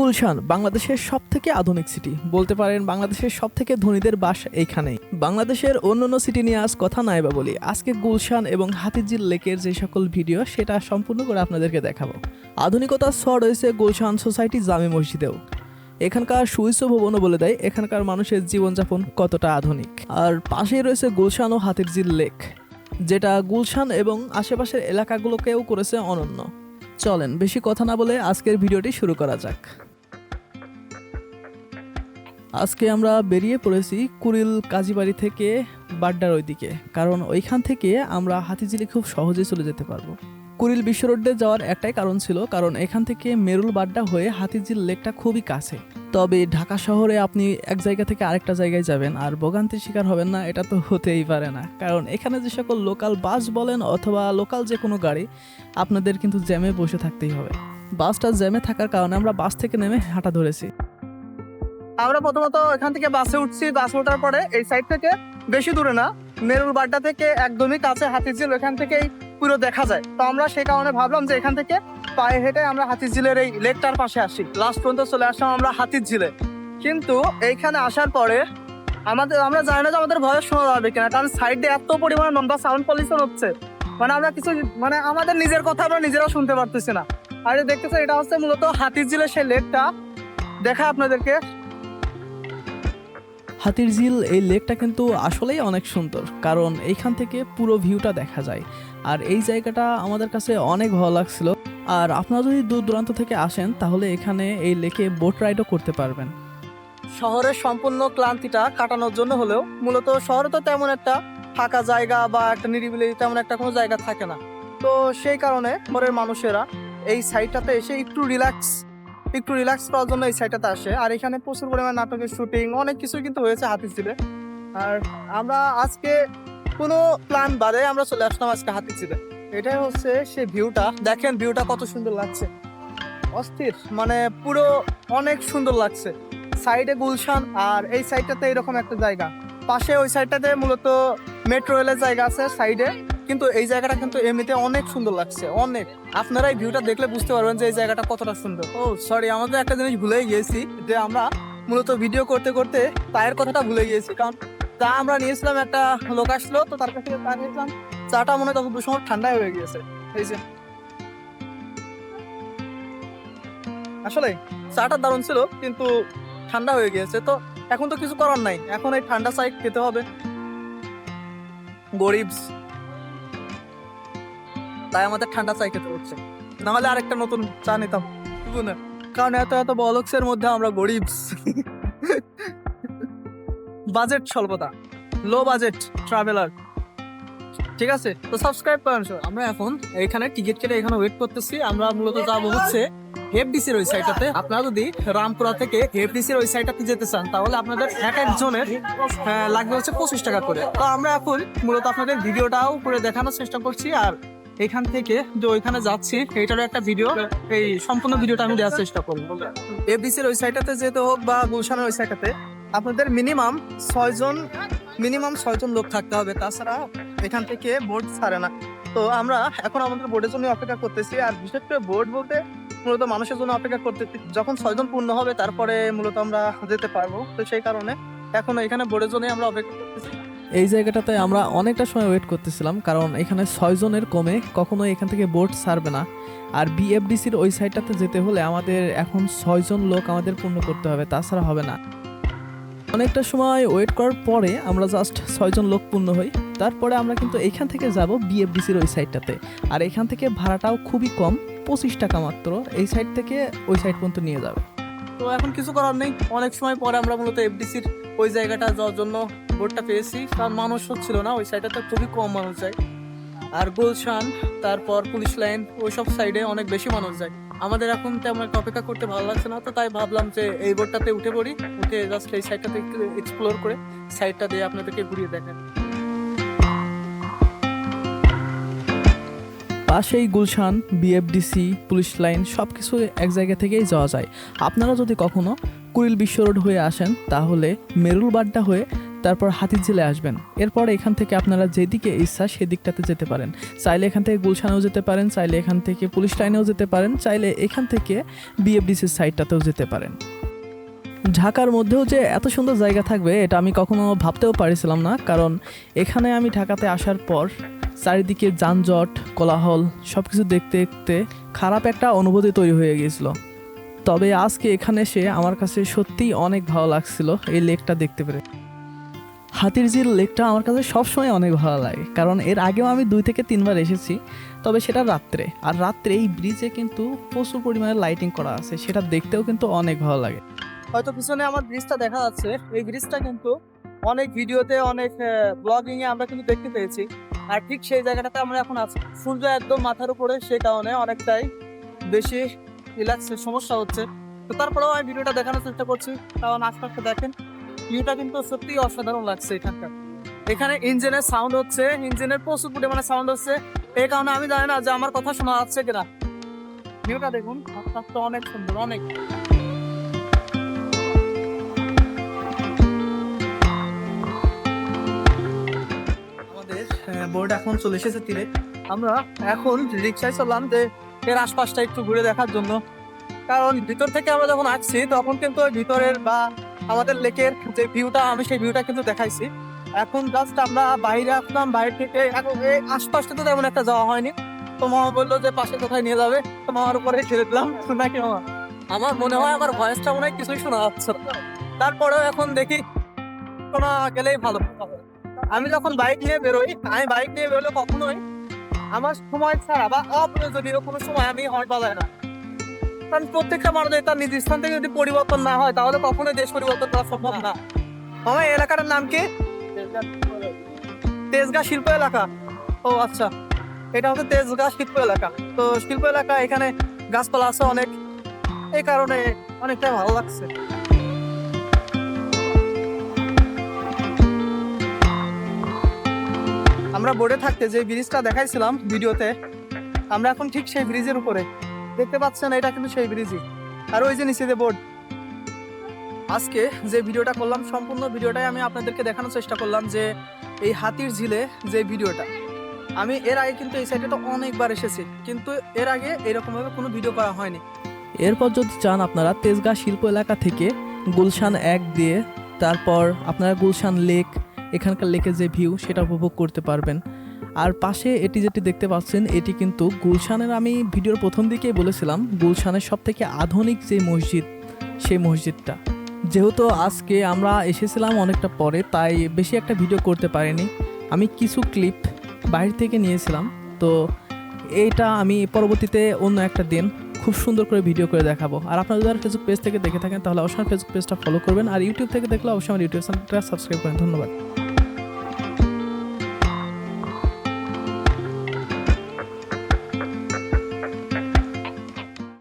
গুলশান বাংলাদেশের সব থেকে আধুনিক সিটি বলতে পারেন বাংলাদেশের সব থেকে ধনীদের বাস এইখানেই। বাংলাদেশের অন্যান্য সিটি নিয়ে আজ কথা নাই বা বলি। আজকে গুলশান এবং হাতিঝিল লেকের যে সকল ভিডিও সেটা সম্পূর্ণ করে আপনাদেরকে দেখাবো। আধুনিকতার স্বর রয়েছে গুলশান সোসাইটি জামে মসজিদেও। এখানকার সুইচ ভবনও বলে দেয়, এখানকার মানুষের জীবনযাপন কতটা আধুনিক। আর পাশেই রয়েছে গুলশান ও হাতিরঝিল লেক, যেটা গুলশান এবং আশেপাশের এলাকাগুলোকেও করেছে অনন্য। চলেন, বেশি কথা না বলে আজকের ভিডিওটি শুরু করা যাক। আজকে আমরা বেরিয়ে পড়েছি কুড়িল কাজীবাড়ি থেকে বাড্ডার ওইদিকে, কারণ ওইখান থেকে আমরা হাতিঝিলে খুব সহজে চলে যেতে পারব। কুড়িল বিশ্ব রোডে যাওয়ার একটাই কারণ ছিল, কারণ এখান থেকে মেরুল বাড্ডা হয়ে হাতিঝিল লেকটা খুবই কাছে। তবে ঢাকা শহরে আপনি এক জায়গা থেকে আরেকটা জায়গায় যাবেন, আর ভোগান্তির শিকার হবেন না, এটা তো হতেই পারে না। কারণ এখানে যে সকল লোকাল বাস বলেন অথবা লোকাল যে কোনো গাড়ি, আপনাদের কিন্তু জ্যামে বসে থাকতেই হবে। বাসটা জ্যামে থাকার কারণে আমরা বাস থেকে নেমে হাঁটা ধরেছি। আমরা প্রথমত এখান থেকে বাসে উঠছি, বাসে ওঠার পরে এই সাইড থেকে বেশি দূরে না, মেরুর বাড্ডা থেকে একদমই কাছে হাতিঝিল এখান থেকেই পুরো দেখা যায়। তো আমরা সেই কারণে ভাবলাম যে এখান থেকে পায়ে হেঁটে আমরা হাতিঝিলের এই লেকটার পাশে আসি। লাস্ট পর্যন্ত চলে আসলাম আমরা হাতিঝিলে। কিন্তু এইখানে আসার পরে আমাদের, আমরা জানি না যে আমাদের ভয়েস শোনা যাবে কিনা, কারণ সাইডে এত পরিমাণ লম্বা সাউন্ড পলিউশন হচ্ছে। মানে আমরা কিছু মানে আমাদের নিজের কথা আমরা নিজেরাও শুনতে পারতেছি না। আর এই দেখতেছেন, এটা হচ্ছে মূলত হাতিঝিলের সেই লেকটা দেখা আপনাদেরকে। হাতির ঝিল, এই লেকটা কিন্তু আসলেই অনেক সুন্দর, কারণ এইখান থেকে পুরো ভিউটা দেখা যায়। আর এই জায়গাটা আমাদের কাছে অনেক ভালো লাগছিল। আর আপনারা যদি দূর দূরান্ত থেকে আসেন, তাহলে এখানে এই লেকে বোট রাইডও করতে পারবেন। শহরের সম্পূর্ণ ক্লান্তিটা কাটানোর জন্য হলেও মূলত শহরে তো তেমন একটা ফাঁকা জায়গা বা একটা নিরিবিলি তেমন একটা কোনো জায়গা থাকে না। তো সেই কারণে শহরের মানুষেরা এই সাইডটাতে এসে একটু রিল্যাক্স একটু রিল্যাক্স করার জন্য এই সাইডটাতে আসে। আর এখানে প্রচুর পরিমাণ নাটকের শুটিং অনেক কিছুই কিন্তু হয়েছে হাতিঝিলে আর আমরা আজকে কোনো প্ল্যান বাদে আমরা চলে আসলাম আজকে হাতিঝিলে এটাই হচ্ছে সে ভিউটা দেখেন ভিউটা কত সুন্দর লাগছে। অস্থির মানে পুরো অনেক সুন্দর লাগছে। সাইডে গুলশান আর এই সাইডটাতে এরকম একটা জায়গা। পাশে ওই সাইডটাতে মূলত মেট্রো রেলের জায়গা আছে সাইডে কিন্তু এই জায়গাটা কিন্তু এমনিতে অনেক সুন্দর লাগছে, অনেক। আপনারা এই ভিউটা দেখলে বুঝতে পারবেন যে এই জায়গাটা কতটা সুন্দর। ও সরি আমাদের একটা জিনিস ভুলেই গিয়েছি, যে আমরা মূলত ভিডিও করতে করতে চায়ের কথাটা ভুলে গিয়েছি, কারণ চা আমরা নিয়েছিলাম একটা লোক আসলো, তো তার কাছ থেকে চা নিয়েছিলাম। চাটা মনে হয় সময় ঠান্ডাই হয়ে গিয়েছে, এই যে। আসলে চাটা দারুণ ছিল, কিন্তু ঠান্ডা হয়ে গিয়েছে, তো এখন তো কিছু করার নাই। এখন এই ঠান্ডা চাই খেতে হবে। গরিব তাই আমাদের ঠান্ডা চাই খেতে হচ্ছে। নাহলে আরেকটা নতুন চা নিতাম? কারণ এত এত বলক্সের মধ্যে আমরা গরিব। বাজেট স্বল্পতা লো বাজেট ট্রাভেলার ঠিক আছে? তো সাবস্ক্রাইব করেন। আমরা এখন এখানে টিকিট কেটে এখানে ওয়েট করতেছি। আমরা মূলত যাব হচ্ছে এফডিসির ওই সাইডটাতে আপনারা যদি রামপুরা থেকে এফডিসির ওই সাইডটাতে যেতে চান, তাহলে আপনাদের এক একজনের লাগবে হচ্ছে পঁচিশ টাকা করে। তো আমরা এখন মূলত আপনাদের ভিডিওটাও করে দেখানোর চেষ্টা করছি। আর এখান থেকে যে ওইখানে যাচ্ছি এইটারও একটা ভিডিও এই সম্পূর্ণ ভিডিওটা আমি দেওয়ার চেষ্টা করব। এফডিসির ওই সাইডটাতে যেতে হোক বা গুলশানের ওই সাইডটাতে আপনাদের মিনিমাম ছয়জন মিনিমাম ছয়জন লোক থাকতে হবে। তাছাড়া এখান থেকে বোর্ড ছাড়ে না। তো আমরা এখন আমাদের বোর্ডের জন্য অপেক্ষা করতেছি। আর বিশেষ করে বোর্ড বলতে মূলত মানুষের জন্য অপেক্ষা করতেছি। যখন ছয়জন পূর্ণ হবে, তারপরে মূলত আমরা যেতে পারব। তো সেই কারণে এখন এখানে বোর্ডের জন্যই আমরা অপেক্ষা করতেছি। এই জায়গাটাতে আমরা অনেকটা সময় ওয়েট করতেছিলাম, কারণ এখানে ছয়জনের কমে কখনোই এখান থেকে বোট ছাড়বে না। আর বিএফডিসির ওই সাইডটাতে যেতে হলে আমাদের এখন ছয়জন লোক আমাদের পূর্ণ করতে হবে, তাছাড়া হবে না। অনেকটা সময় ওয়েট করার পরে আমরা জাস্ট ছয়জন লোক পূর্ণ হই। তারপরে আমরা কিন্তু এখান থেকে যাব বিএফডিসির ওই সাইডটাতে আর এখান থেকে ভাড়াটাও খুবই কম, পঁচিশ টাকা মাত্র, এই সাইড থেকে ওই সাইড পর্যন্ত নিয়ে যাবে। তো এখন কিছু করার নেই, অনেক সময় পরে আমরা মূলত এফডিসির ওই জায়গাটা যাওয়ার জন্য বোর্ডটা পেয়েছি। কারণ মানুষ হচ্ছিল না, ওই সাইডটাতে খুবই কম মানুষ যায়। আর গুলশান, তারপর পুলিশ লাইন, ওইসব সাইডে অনেক বেশি মানুষ যায়। আমাদের এখন তেমন একটা অপেক্ষা করতে ভালো লাগছে না, তো তাই ভাবলাম যে এই বোর্ডটাতে উঠে পড়ি, উঠে জাস্ট এই সাইডটাতে এক্সপ্লোর করে সাইডটা দিয়ে আপনাদেরকে ঘুরিয়ে দেখেন পাশেই গুলশান বিএফডিসি পুলিশ লাইন সব কিছু এক জায়গা থেকেই যাওয়া যায়। আপনারা যদি কখনো কুড়িল বিশ্ব রোড হয়ে আসেন, তাহলে মেরুল বাড্ডা হয়ে তারপর হাতিঝিলে আসবেন। এরপর এখান থেকে আপনারা যেদিকে ইচ্ছা সেদিকটাতে যেতে পারেন। চাইলে এখান থেকে গুলশানেও যেতে পারেন, চাইলে এখান থেকে পুলিশ লাইনেও যেতে পারেন, চাইলে এখান থেকে বিএফডিসির সাইডটাতেও যেতে পারেন। ঢাকার মধ্যেও যে এত সুন্দর জায়গা থাকবে, এটা আমি কখনো ভাবতেও পারিছিলাম না। কারণ এখানে আমি ঢাকাতে আসার পর চারিদিকে যানজট, কোলাহল সব কিছু দেখতে দেখতে খারাপ একটা অনুভূতি তৈরি হয়ে গিয়েছিল। তবে আজকে এখানে এসে আমার কাছে সত্যিই অনেক ভালো লাগছিল এই লেকটা দেখতে পেরে। হাতির ঝিল লেকটা আমার কাছে সবসময় অনেক ভালো লাগে। কারণ এর আগেও আমি দুই থেকে তিনবার এসেছি, তবে সেটা রাত্রে। আর রাত্রে এই ব্রিজে কিন্তু প্রচুর পরিমাণে লাইটিং করা আছে, সেটা দেখতেও কিন্তু অনেক ভালো লাগে। হয়তো পিছনে আমার ব্রিজটা দেখা যাচ্ছে, এই ব্রিজটা কিন্তু অনেক ভিডিওতে, অনেক ব্লগিং এ আমরা কিন্তু দেখতে পেয়েছি। আর ঠিক সেই জায়গাটাতে আমরা এখন আছি। সূর্য একদম মাথার উপরে, সেই কারণে অনেকটাই বেশি রিল্যাক্সের সমস্যা হচ্ছে। তো তারপরেও আমি ভিডিওটা দেখানোর চেষ্টা করছি, কারণ আশপাশে দেখেন ভিউটা কিন্তু সত্যিই অসাধারণ লাগছে এখানকার এখানে ইঞ্জিনের সাউন্ড হচ্ছে, ইঞ্জিনের প্রচুর পরিমাণে সাউন্ড হচ্ছে। এই কারণে আমি জানি না যে আমার কথা শোনা যাচ্ছে কিনা। ভিউটা দেখুন আশপাশটা অনেক সুন্দর, অনেক। বোর্ড এখন চলে এসেছে তীরে। আমরা এখন রিক্সায় চললাম যে এর আশপাশটা একটু ঘুরে দেখার জন্য। কারণ ভিতর থেকে আমরা যখন আসছি, তখন কিন্তু ভিতরের বা আমাদের লেকের যে ভিউটা, আমি সেই ভিউটা কিন্তু দেখাইছি। এখন জাস্ট আমরা বাইরে আসলাম, বাইরে থেকে এখন এই আশপাশটা তো তেমন একটা যাওয়া হয়নি। তো মামা বলল যে পাশে কোথায় নিয়ে যাবে? তো মামার উপরে ছেড়ে দিলাম। নাকি মামা? আমার মনে হয় আমার ভয়েসটা মনে হয় কিছুই শোনা যাচ্ছে তারপরেও এখন দেখি, শোনা গেলেই ভালো। আমি যখন বাইক নিয়ে বেরোই, আমি বাইক নিয়ে বেরোলে কখনোই আমার সময় ছাড়া বা অপ্রয়োজনীয় কোনো সময় আমি হর্ন বাজাই না। কারণ প্রত্যেকটা মানুষের তার নিজ স্থান থেকে যদি পরিবর্তন না হয়, তাহলে কখনোই দেশ পরিবর্তন করা সম্ভব না। আমার এলাকাটার নাম কি? তেজগাঁ শিল্প এলাকা। ও আচ্ছা। এটা হচ্ছে তেজগাঁ শিল্প এলাকা। তো শিল্প এলাকা, এখানে গাছপালা আছে অনেক। এই কারণে অনেকটা ভালো লাগছে। আমরা বোর্ডে থাকতে যে ব্রিজটা দেখাইছিলাম ভিডিওতে, আমরা এখন ঠিক সেই ব্রিজের উপরে। দেখতে পাচ্ছেন, এটা কিন্তু সেই ব্রিজই আর ওই যে নিচে যে বোর্ড আজকে যে ভিডিওটা করলাম, সম্পূর্ণ ভিডিওটাই আমি আপনাদেরকে দেখানোর চেষ্টা করলাম যে এই হাতির ঝিলে যে ভিডিওটা। আমি এর আগে কিন্তু এই সাইডে তো অনেকবার এসেছি, কিন্তু এর আগে এরকমভাবে কোনো ভিডিও করা হয়নি। এরপর যদি চান আপনারা তেজগাঁ শিল্প এলাকা থেকে গুলশান এক দিয়ে তারপর আপনারা গুলশান লেক, এখানকার লেকের যে ভিউ সেটা উপভোগ করতে পারবেন। আর পাশে এটি যেটি দেখতে পাচ্ছেন, এটি কিন্তু গুলশানের, আমি ভিডিওর প্রথম দিকেই বলেছিলাম, গুলশানের সব থেকে আধুনিক যে মসজিদ, সেই মসজিদটা। যেহেতু আজকে আমরা এসেছিলাম অনেকটা পরে, তাই বেশি একটা ভিডিও করতে পারিনি। আমি কিছু ক্লিপ বাইরে থেকে নিয়েছিলাম, তো এইটা আমি পরবর্তীতে অন্য একটা দিন খুব সুন্দর করে ভিডিও করে দেখাবো। আর আপনারা যদি ফেসবুক পেজ থেকে দেখে থাকেন, তাহলে অবশ্যই ফেসবুক পেজটা ফলো করবেন, আর ইউটিউব থেকে দেখলে অবশ্যই আমার ইউটিউব চ্যানেলটা সাবস্ক্রাইব করেন। ধন্যবাদ।